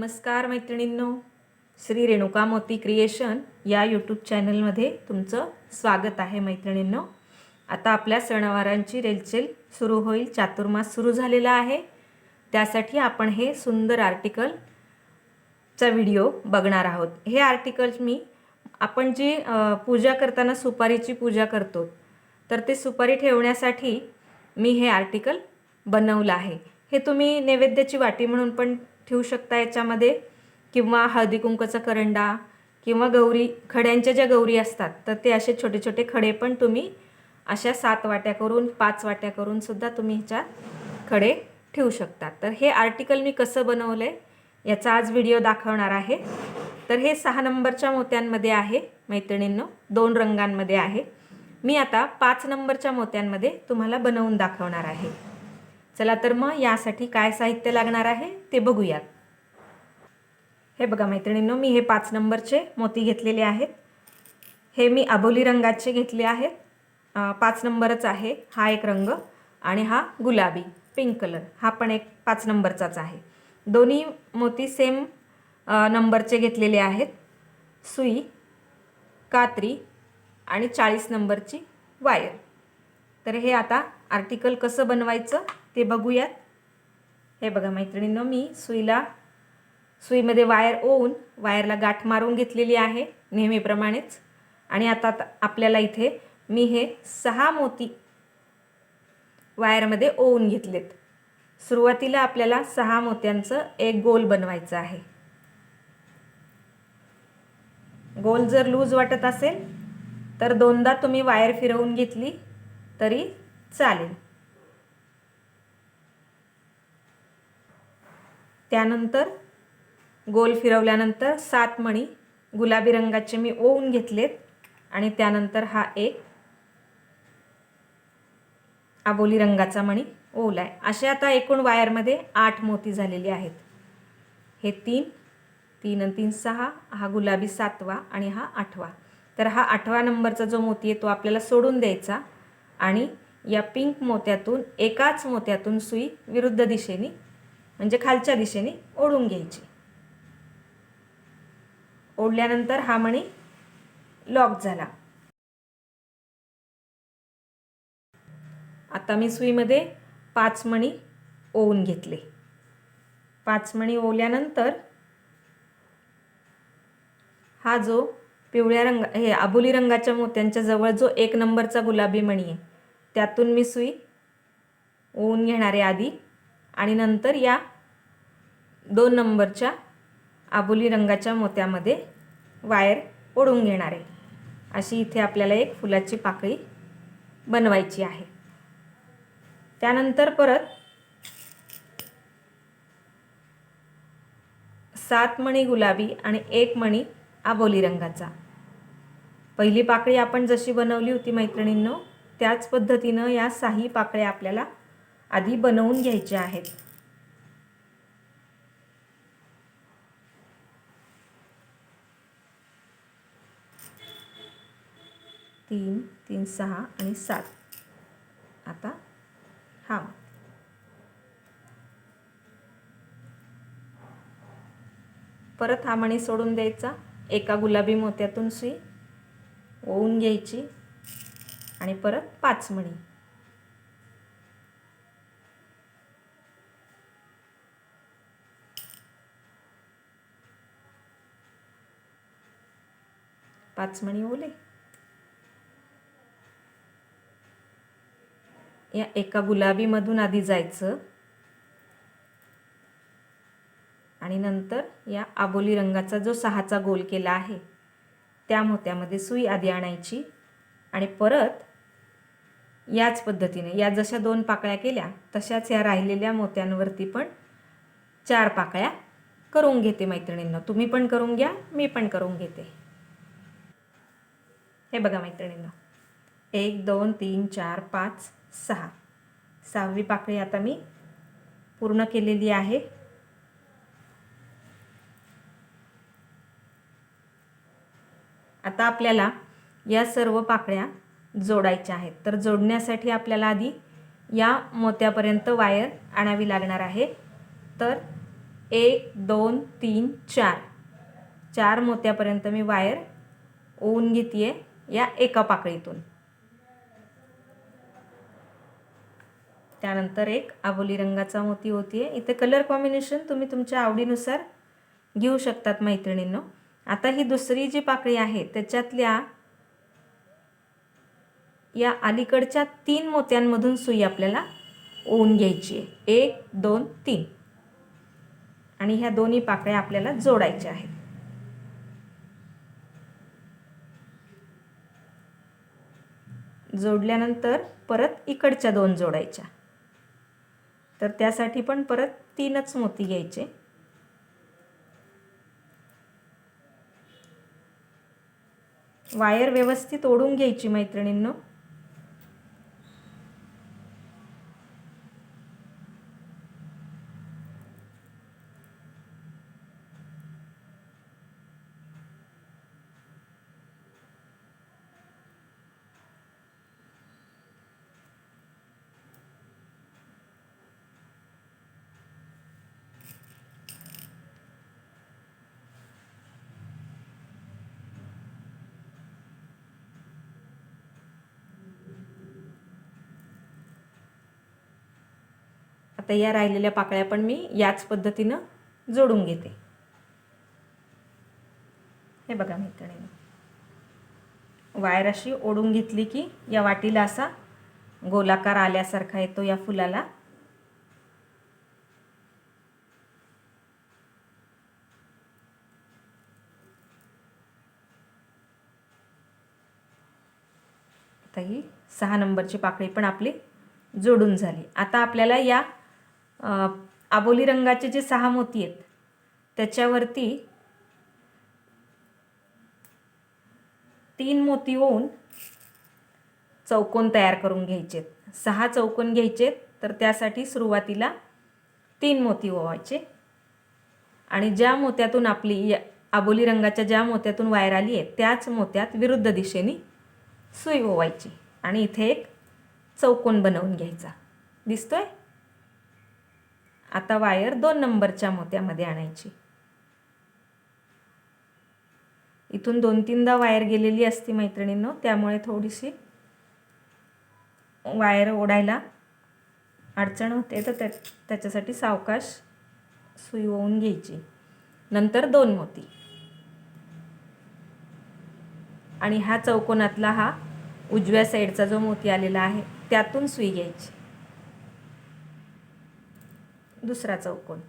नमस्कार मैत्रिणींनो. श्री रेणुका मोती क्रिएशन या यूट्यूब चॅनलमध्ये तुमचं स्वागत आहे मैत्रिणींनो. आता आपल्या सणवारांची रेलचेल सुरू होईल. चातुर्मास सुरू झालेला आहे. त्यासाठी आपण हे सुंदर आर्टिकलचा व्हिडिओ बघणार आहोत. हे आर्टिकल्स मी आपण जी पूजा करताना सुपारीची पूजा करतो तर ते सुपारी ठेवण्यासाठी मी हे आर्टिकल बनवलं आहे. हे तुम्ही नैवेद्याची वाटी म्हणून पण ठेवू शकता याच्यामध्ये? किंवा हळदी कुंकूचा करंडा किंवा गौरी खड्यांच्या ज्या गौरी असतात तर ते असे छोटे छोटे खडे पण तुम्ही अशा सात वाट्या करून पाच वाट्या करून सुद्धा तुम्ही ह्याच्यात खडे ठेवू शकता तर हे आर्टिकल मी कसं बनवलं आहे याचा आज व्हिडिओ दाखवणार आहे. तर हे सहा नंबरच्या मोत्यांमध्ये आहे मैत्रिणींनो. दोन रंगांमध्ये आहे. मी आता पाच नंबरच्या मोत्यांमध्ये तुम्हाला बनवून दाखवणार आहे. चला तर मग यासाठी काय साहित्य लागणार आहे ते बघूयात. हे बघा मैत्रिणींनो मी हे पाच नंबरचे मोती घेतलेले आहेत. हे मी आबोली रंगाचे घेतले आहेत. पाच नंबरच आहे हा एक रंग आणि हा गुलाबी पिंक कलर. हा पण एक पाच नंबरचाच आहे. दोन्ही मोती सेम नंबरचे घेतलेले आहेत. सुई कात्री आणि चाळीस नंबरची वायर. तर हे आता आर्टिकल कसं बनवायचं? ते बघूयात. हे बघा मैत्रिणींनो मी सुईला सुईमध्ये वायर ओवून वायरला गाठ मारून घेतलेली आहे नेहमीप्रमाणेच. आणि आता आपल्याला इथे मी हे सहा मोती वायरमध्ये ओवून घेतलेत. सुरुवातीला आपल्याला सहा मोत्यांचं एक गोल बनवायचं आहे. गोल जर लूज वाटत असेल तर दोनदा तुम्ही वायर फिरवून घेतली तरी चालेल. त्यानंतर गोल फिरवल्यानंतर सात मणी गुलाबी रंगाचे मी ओवून घेतलेत. आणि त्यानंतर हा एक आबोली रंगाचा मणी ओवला आहे असे आता एकूण वायरमध्ये आठ मोती झालेले आहेत. हे तीन तीन आणि तीन सहा हा गुलाबी सातवा आणि हा आठवा. तर हा आठवा नंबरचा जो मोती आहे तो आपल्याला सोडून द्यायचा आणि या पिंक मोत्यातून एकाच मोत्यातून सुई विरुद्ध दिशेने म्हणजे खालच्या दिशेने ओढून घ्यायची. ओढल्यानंतर हा मणी लॉक झाला. आता मी सुईमध्ये पाच मणी ओवून घेतले. पाच मणी ओवल्यानंतर हा जो पिवळ्या रंग हे आबोली रंगाच्या मोत्यांच्या जवळ जो एक नंबरचा गुलाबी मणी आहे त्यातून मी सुई ओवून घेणारे आधी आणि नंतर या दोन नंबरच्या आबोली रंगाच्या मोत्यामध्ये वायर ओढून घेणार आहे. अशी इथे आपल्याला एक फुलाची पाकळी बनवायची आहे. त्यानंतर परत सात मणी गुलाबी आणि एक मणी आबोली रंगाचा. पहिली पाकळी आपण जशी बनवली होती मैत्रिणींनो त्याच पद्धतीनं या साही पाकळ्या आपल्याला आधी बनवून घ्यायचे आहेत. तीन तीन सहा आणि सात. आता हा. परत हा मणी सोडून द्यायचा. एका गुलाबी मोत्यातून सुई ओवून घ्यायची. आणि परत पाच मणी. पाच मणी ओले. या एका गुलाबीमधून आधी जायचं. आणि नंतर या आबोली रंगाचा जो सहाचा गोल केला आहे त्या मोत्यामध्ये सुई आधी आणायची आणि परत याच पद्धतीने या जशा दोन पाकळ्या केल्या तशाच या राहिलेल्या मोत्यांवरती पण चार पाकळ्या करून घेते मैत्रिणींना. तुम्ही पण करून घ्या मी पण करून घेते. हे बघा मैत्रिणींनो. एक दोन तीन चार पाच सहा. सहावी पाकळी आता मी पूर्ण केलेली आहे. आता आपल्याला या सर्व पाकळ्या जोडायच्या आहेत. तर जोडण्यासाठी आपल्याला आधी या मोत्यापर्यंत वायर आणावी लागणार आहे. तर एक दोन तीन चार. चार मोत्यापर्यंत मी वायर ओवून घेते आहे या एका पाकळीतून. त्यानंतर एक आबोली रंगाचा मोती होती आहे इथे कलर कॉम्बिनेशन तुम्ही तुमच्या आवडीनुसार घेऊ शकतात मैत्रिणींनो. आता ही दुसरी जी पाकळी आहे त्याच्यातल्या या अलीकडच्या तीन मोत्यांमधून सुई आपल्याला ओवून घ्यायची आहे एक दोन तीन. आणि ह्या दोन्ही पाकळ्या आपल्याला जोडायच्या आहेत. जोडल्यानंतर परत इकडच्या दोन जोडायच्या. तर त्यासाठी पण परत तीनच मोती घ्यायचे. वायर व्यवस्थित ओढून घ्यायची मैत्रिणींनो. आता या राहिलेल्या पाकळ्या पण मी याच पद्धतीनं जोडून घेते. हे बघा मैत्रिणीनं वायर अशी ओढून घेतली की या वाटीला असा गोलाकार आल्यासारखा येतो या फुलाला. आता ही सहा नंबरची पाकळी पण आपली जोडून झाली. आता आपल्याला या आबोली रंगाचे जे सहा मोती आहेत त्याच्यावरती तीन मोती होऊन चौकोन तयार करून घ्यायचेत. सहा चौकोन घ्यायचेत तर त्यासाठी सुरुवातीला तीन मोती ओवायचे आणि ज्या मोत्यातून आपली आबोली रंगाच्या ज्या मोत्यातून वायर आली आहे त्याच मोत्यात विरुद्ध दिशेने सुई ओवायची आणि इथे एक चौकोन बनवून घ्यायचा. दिसतोय? आता वायर दोन नंबरच्या मोत्यामध्ये आणायची. इथून दोन तीनदा वायर गेलेली असती मैत्रिणींनो त्यामुळे थोडीशी वायर ओढायला अडचण होते. तर त्या त्याच्यासाठी सावकाश सुई ओवून घ्यायची. नंतर दोन मोती. आणि हा चौकोनातला हा उजव्या साईडचा जो मोती आलेला आहे त्यातून सुई घ्यायची. दुसरा चौकोन.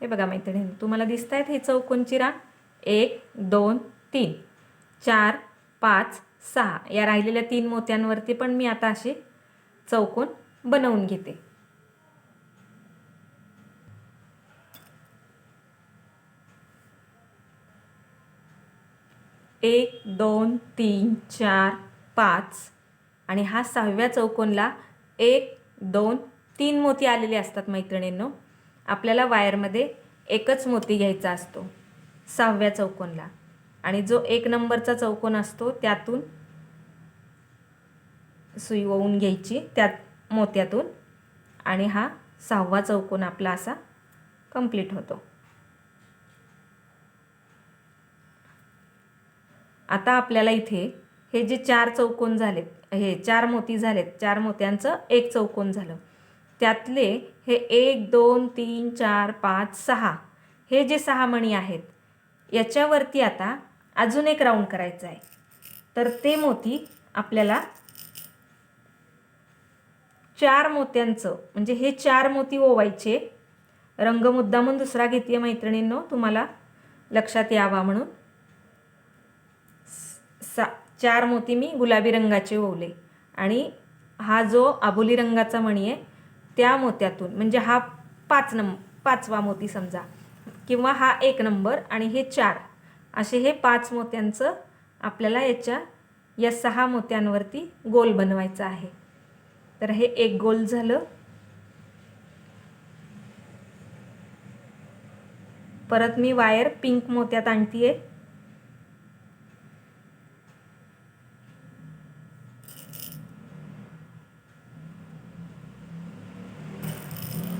हे बघा मैत्रिणी तुम्हाला दिसत आहेत हे चौकोन चिरा? एक दोन तीन चार पाच सहा या राहिलेल्या तीन मोत्यांवरती पण मी आता असे चौकोन बनवून घेते. एक दोन तीन चार पाच आणि हा सहाव्या चौकोनला एक दोन तीन मोती आलेले असतात मैत्रिणींनो. आपल्याला वायरमध्ये एकच मोती घ्यायचा असतो. सहाव्या चौकोनला. आणि जो एक नंबरचा चौकोन असतो त्यातून सुई ओवून घ्यायची त्यात मोत्यातून. आणि हा सहावा चौकोन आपला असा कंप्लीट होतो. आता आपल्याला इथे हे जे चार चौकोन झालेत हे चार मोती झालेत चार मोत्यांचं एक चौकोन झालं. त्यातले हे एक दोन तीन चार पाच सहा हे जे सहा मणी आहेत याच्यावरती आता अजून एक राऊंड करायचं आहे. तर ते मोती आपल्याला चार मोत्यांचं म्हणजे हे चार मोती ओवायचे. रंग मुद्दामून दुसरा घेते मैत्रिणींनो तुम्हाला लक्षात यावा म्हणून. सा चार मोती मी गुलाबी रंगाचे ओवले. आणि हा जो आबोली रंगाचा मणी आहे त्या मोत्यातून म्हणजे हा पाच नंब पाचवा मोती समजा. किंवा हा एक नंबर आणि हे चार असे हे पाच मोत्यांचं आपल्याला याच्या या सहा मोत्यांवरती गोल बनवायचा आहे. तर हे एक गोल झालं. परत मी वायर पिंक मोत्यात आणतीये.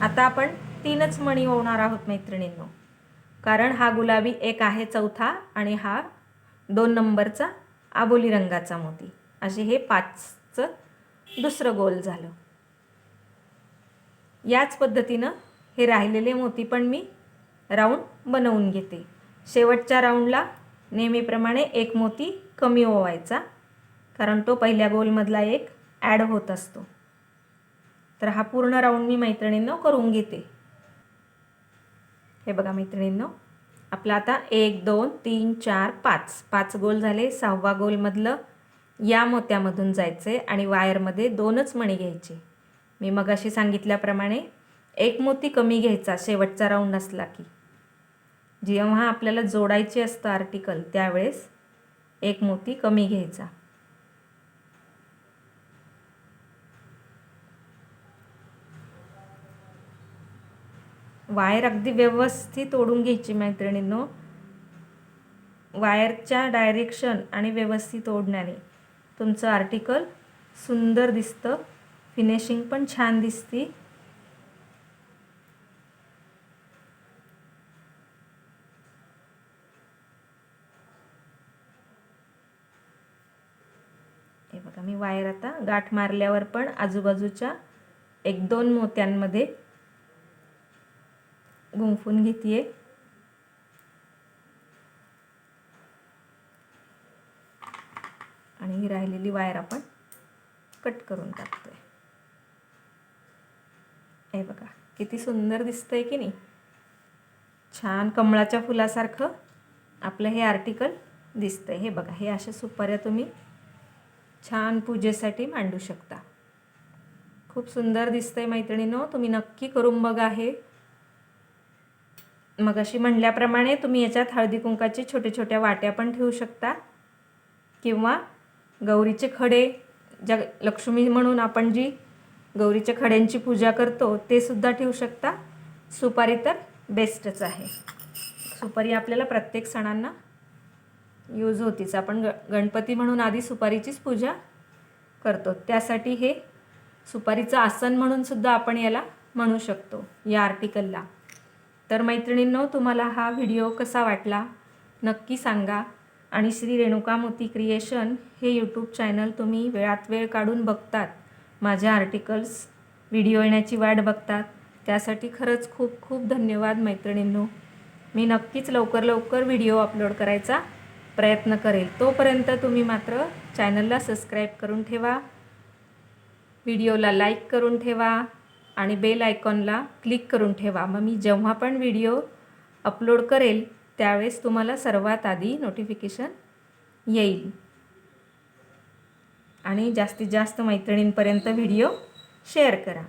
आता आपण तीनच मणी ओवणार आहोत मैत्रिणींनो. कारण हा गुलाबी एक आहे चौथा आणि हा दोन नंबरचा आबोली रंगाचा मोती. असे हे पाचचं दुसरं गोल झालं. याच पद्धतीनं हे राहिलेले मोती पण मी राऊंड बनवून घेते. शेवटच्या राऊंडला नेहमीप्रमाणे एक मोती कमी ओवायचा कारण तो पहिल्या गोलमधला एक ॲड होत असतो. तर हा पूर्ण राऊंड मी मैत्रिणींना करून घेते. हे बघा मैत्रिणींनो आपलं आता एक दोन तीन चार पाच. पाच गोल झाले सहावा गोलमधलं या मोत्यामधून जायचे आणि वायरमध्ये दोनच मणी घ्यायचे. मी मगाशी सांगितल्याप्रमाणे एक मोती कमी घ्यायचा शेवटचा राऊंड असला की. जेव्हा आपल्याला जोडायचे असतं आर्टिकल त्यावेळेस एक मोती कमी घ्यायचा. वायर अगदी व्यवस्थित ओढून घ्यायची मैत्रिणींनो. वायरच्या डायरेक्शन आणि व्यवस्थित ओढण्याने तुमचं आर्टिकल सुंदर दिसतं. फिनिशिंग पण छान दिसती. हे बघा मी वायर आता गाठ मारल्यावर पण आजूबाजूच्या एक दोन मोत्यांमध्ये गुंफून घेते आणि ही राहिलेली वायर आपण कट करून टाकतोय. हे बघा किती सुंदर दिसतंय की नाही? छान कमळाच्या फुलासारखं आपलं हे आर्टिकल दिसतंय. हे बघा हे अशा सुपाऱ्या तुम्ही छान पूजेसाठी मांडू शकता. खूप सुंदर दिसतंय मैत्रिणीनो तुम्ही नक्की करून बघा हे. मग अशी म्हणल्याप्रमाणे तुम्ही याच्यात हळदी कुंकाचे छोटे छोट्या वाट्या पण ठेवू शकता. किंवा गौरीचे खडे ज्या लक्ष्मी म्हणून आपण जी गौरीच्या खड्यांची पूजा करतो ते सुद्धा ठेवू शकता. सुपारी तर बेस्टच आहे. सुपारी आपल्याला प्रत्येक सणांना यूज होतीच. आपण ग गणपती म्हणून आधी सुपारीचीच पूजा करतो. त्यासाठी हे सुपारीचं आसन म्हणून सुद्धा आपण याला म्हणू शकतो. या आर्टिकलला तर मैत्रिणींनो तुम्हाला हा व्हिडिओ कसा वाटला नक्की सांगा. आणि श्री रेणुका मोती क्रिएशन हे यूट्यूब चॅनल तुम्ही वेळात वेळ काढून बघतात. माझ्या आर्टिकल्स व्हिडिओ येण्याची वाट बघतात. त्यासाठी खरंच खूप खूप धन्यवाद मैत्रिणींनो. मी नक्कीच लवकर लवकर व्हिडिओ अपलोड करायचा प्रयत्न करेल. तोपर्यंत तुम्ही मात्र चॅनलला सबस्क्राईब करून ठेवा. व्हिडिओला लाईक करून ठेवा. आणि बेल आयकॉनला क्लिक करून ठेवा. मग मी जेव्हा पण व्हिडिओ अपलोड करेल त्यावेळेस तुम्हाला सर्वात आधी नोटिफिकेशन येईल. आणि जास्तीत जास्त मैत्रिणींपर्यंत व्हिडिओ शेअर करा.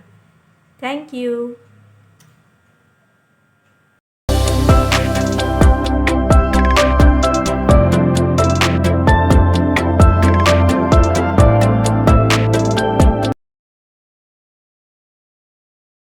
Thank you